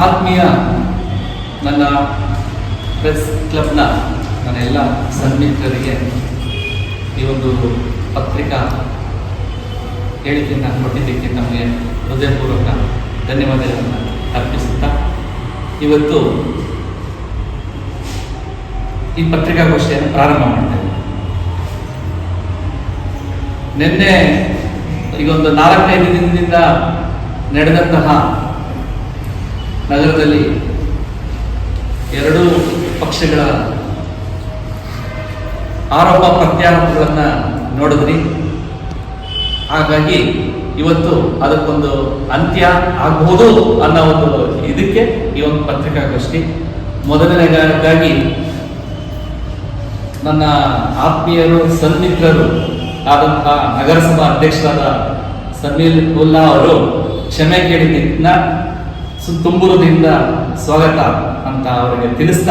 ಆತ್ಮೀಯ ನನ್ನ ಪ್ರೆಸ್ ಕ್ಲಬ್ನ ನನ್ನ ಎಲ್ಲ ಸನ್ಮಿತ್ರರಿಗೆ ಈ ಒಂದು ಪತ್ರಿಕಾ ಹೇಳಿಕೆಯನ್ನು ಕೊಟ್ಟಿದ್ದಕ್ಕೆ ನಮಗೆ ಹೃದಯಪೂರ್ವಕ ಧನ್ಯವಾದಗಳನ್ನು ಅರ್ಪಿಸುತ್ತಾ, ಇವತ್ತು ಈ ಪತ್ರಿಕಾಗೋಷ್ಠಿಯನ್ನು ಪ್ರಾರಂಭ ಮಾಡ್ತೇವೆ ನಿನ್ನೆ ಈಗ ಒಂದು ನಾಲ್ಕೈದು ದಿನದಿಂದ ನಡೆದಂತಹ ನಗರದಲ್ಲಿ ಎರಡೂ ಪಕ್ಷಗಳ ಆರೋಪ ಪ್ರತ್ಯಾರೋಪಗಳನ್ನು ನೋಡಿದ್ರಿ. ಹಾಗಾಗಿ ಇವತ್ತು ಅದಕ್ಕೊಂದು ಅಂತ್ಯ ಆಗಬಹುದು ಅನ್ನೋ ಒಂದು ಇದಕ್ಕೆ ಈ ಒಂದು ಪತ್ರಿಕಾಗೋಷ್ಠಿ. ಮೊದಲನೇದಾಗಿ ನನ್ನ ಆತ್ಮೀಯರು ಸನ್ಮಿತ್ರರು ಆದಂತಹ ನಗರಸಭಾ ಅಧ್ಯಕ್ಷರಾದ ಸಮೀರ್ ಉಲ್ಲಾ ಅವರು ಕ್ಷಮೆ ಕೇಳಿದ್ದ ತುಂಬುವುದರಿಂದ ಸ್ವಾಗತ ಅಂತ ಅವರಿಗೆ ತಿಳಿಸ್ತಾ